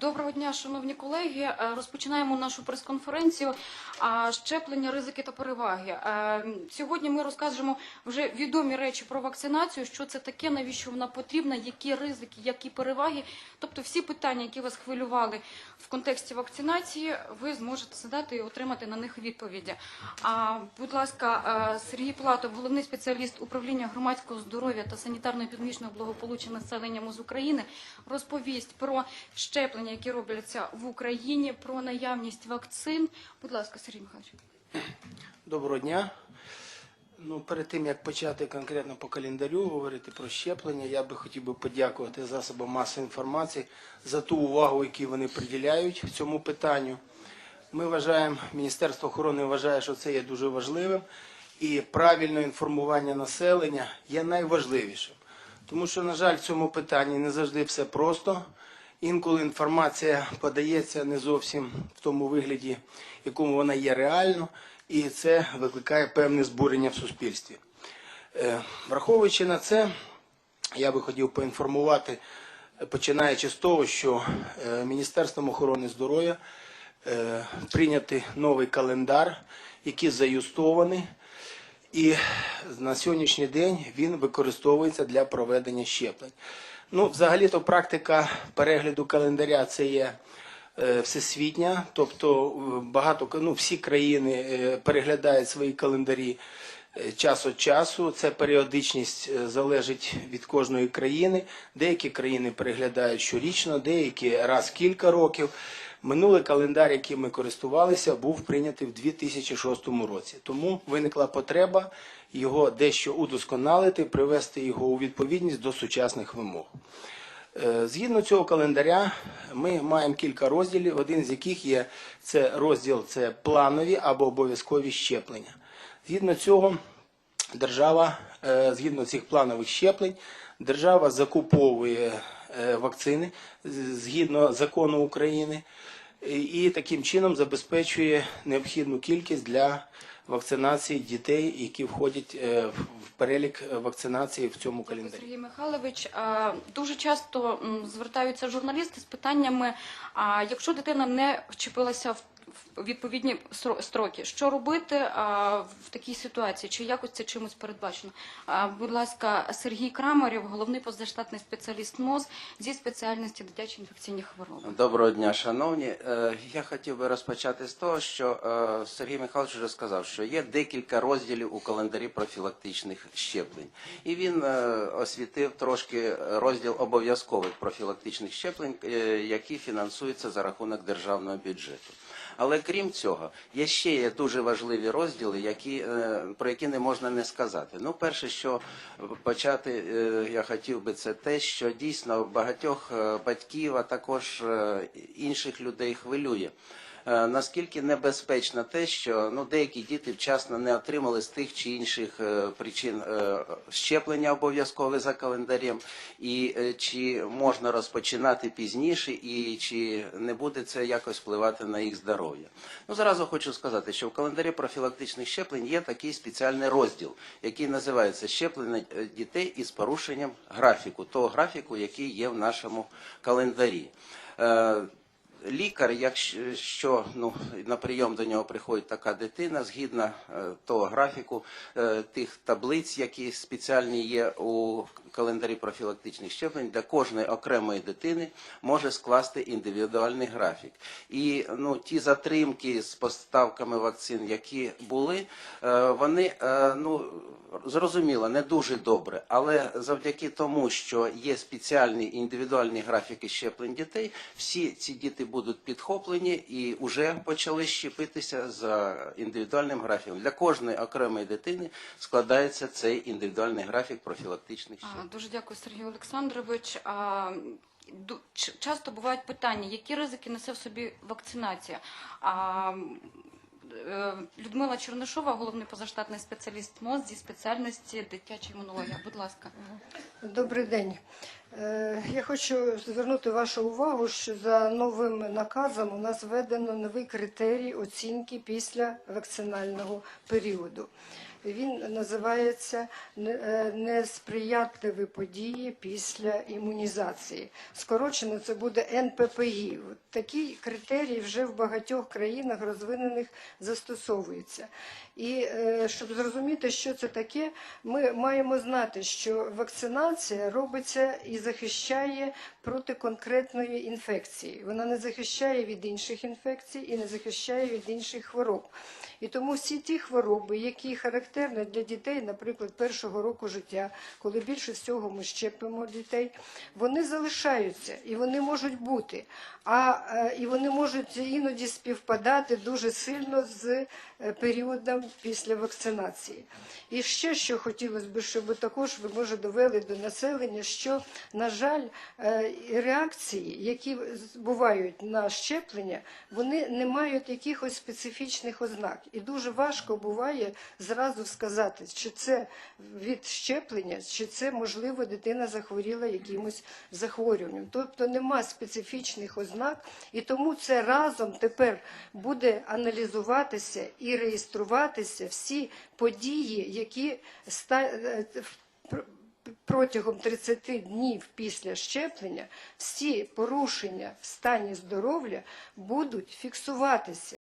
Доброго дня, шановні колеги. Е, Розпочинаємо нашу прес-конференцію. Щеплення, ризики та переваги. Е, Сьогодні ми розкажемо вже відомі речі про вакцинацію, що це таке, навіщо вона потрібна, які ризики, які переваги. Тобто всі питання, які вас хвилювали в контексті вакцинації, ви зможете задати і отримати на них відповіді. Будь ласка, е, Сергій Платов, головний спеціаліст управління громадського здоров'я та санітарно-епідемічного благополуччя населення МОЗ України, розповість про щеплення, які робляться в Україні, про наявність вакцин. Будь ласка, Сергій Михайлович. Доброго дня. Ну, перед тим як почати конкретно по календарю говорити про щеплення, я би хотів би подякувати засобам масової інформації за ту увагу, яку вони приділяють цьому питанню. Ми вважаємо, Міністерство охорони вважає, що це є дуже важливим, і правильне інформування населення є найважливішим. Тому що, на жаль, в цьому питанні не завжди все просто. Інколи інформація подається не зовсім в тому вигляді, якому вона є реально, і це викликає певне збурення в суспільстві. Е, Враховуючи на це, я би хотів поінформувати, починаючи з того, що е, Міністерством охорони здоров'я е, прийнятий новий календар, який заюстований, і на сьогоднішній день він використовується для проведення щеплень. Ну, взагалі-то практика перегляду календаря це є е, всесвітня, тобто е, багато ну, всі країни е, переглядають свої календарі час від часу. Це періодичність е, залежить від кожної країни. Деякі країни переглядають щорічно, деякі раз кілька років. Минулий календар, яким ми користувалися, був прийнятий в 2006 році. Тому виникла потреба його дещо удосконалити, привести його у відповідність до сучасних вимог. Е, Згідно цього календаря, ми маємо кілька розділів, один з яких є це розділ це планові або обов'язкові щеплення. Згідно цього, держава, е, згідно цих планових щеплень, держава закуповує е, вакцини згідно закону України і таким чином забезпечує необхідну кількість для вакцинації дітей, які входять е, в перелік вакцинації в цьому календарі. Сергій Михайлович, дуже часто звертаються журналісти з питаннями: а якщо дитина не вчепилася в відповідні стро- строки, що робити а, в такій ситуації? Чи якось це чимось передбачено? Будь ласка, Сергій Крамарєв, головний позаштатний спеціаліст МОЗ зі спеціальності дитячі інфекційні хвороби. Доброго дня, шановні. Е, Я хотів би розпочати з того, що е, Сергій Михайлович вже сказав, що є декілька розділів у календарі профілактичних щеплень, і він е, освітив трошки розділ обов'язкових профілактичних щеплень, які фінансуються за рахунок державного бюджету. Але крім цього, є ще є дуже важливі розділи, які, е, про які не можна не сказати. Ну, перше, що почати е, я хотів би, це те, що дійсно багатьох е, батьків, а також інших людей хвилює. Е, Наскільки небезпечно те, що ну деякі діти вчасно не отримали з тих чи інших е, причин е, щеплення обов'язкове за календарем, і чи можна розпочинати пізніше, і чи не буде це якось впливати на їх здоров'я? Ну зразу хочу сказати, що в календарі профілактичних щеплень є такий спеціальний розділ, який називається щеплення дітей із порушенням графіку, того графіку, який є в нашому календарі. Лікар, якщо ну, на прийом до нього приходить така дитина, згідно е, того графіку, е, тих таблиць, які спеціальні є у календарі профілактичних щеплень, для кожної окремої дитини може скласти індивідуальний графік. І ну, ті затримки з поставками вакцин, які були, е, вони е, ну, зрозуміло, не дуже добре, але завдяки тому, що є спеціальні індивідуальні графіки щеплень дітей, всі ці діти будуть підхоплені і вже почали щепитися за індивідуальним графіком. Для кожної окремої дитини складається цей індивідуальний графік профілактичних щеплень. Дуже дякую, Сергій Олександрович. Часто бувають питання, які ризики несе в собі вакцинація. Е, Людмила Чернишова, головний позаштатний спеціаліст МОЗ зі спеціальності дитяча імунологія. Будь ласка. Добрий день. Е, Я хочу звернути вашу увагу, що за новим наказом у нас введено новий критерій оцінки після вакцинального періоду. Він називається е, несприятливі події після імунізації. Скорочено це буде НППІ. Такі критерії вже в багатьох країнах розвинених застосовуються. І е, щоб зрозуміти, що це таке, ми маємо знати, що вакцинація робиться і захищає проти конкретної інфекції. Вона не захищає від інших інфекцій і не захищає від інших хвороб. І тому всі ті хвороби, які характерні для дітей, наприклад, першого року життя, коли більше всього ми щепимо дітей, вони залишаються і вони можуть бути. А е, і вони можуть іноді співпадати дуже сильно з е, періодом після вакцинації. І ще що хотілося б, щоб також ви може довели до населення, що на жаль, е, реакції, які бувають на щеплення, вони не мають якихось специфічних ознак. І дуже важко буває зразу сказати, чи це від щеплення, чи це можливо дитина захворіла якимось захворюванням. Тобто нема специфічних ознак, і тому це разом тепер буде аналізуватися і реєструватися всі події, які е, протягом 30 днів після щеплення всі порушення в стані здоров'я будуть фіксуватися.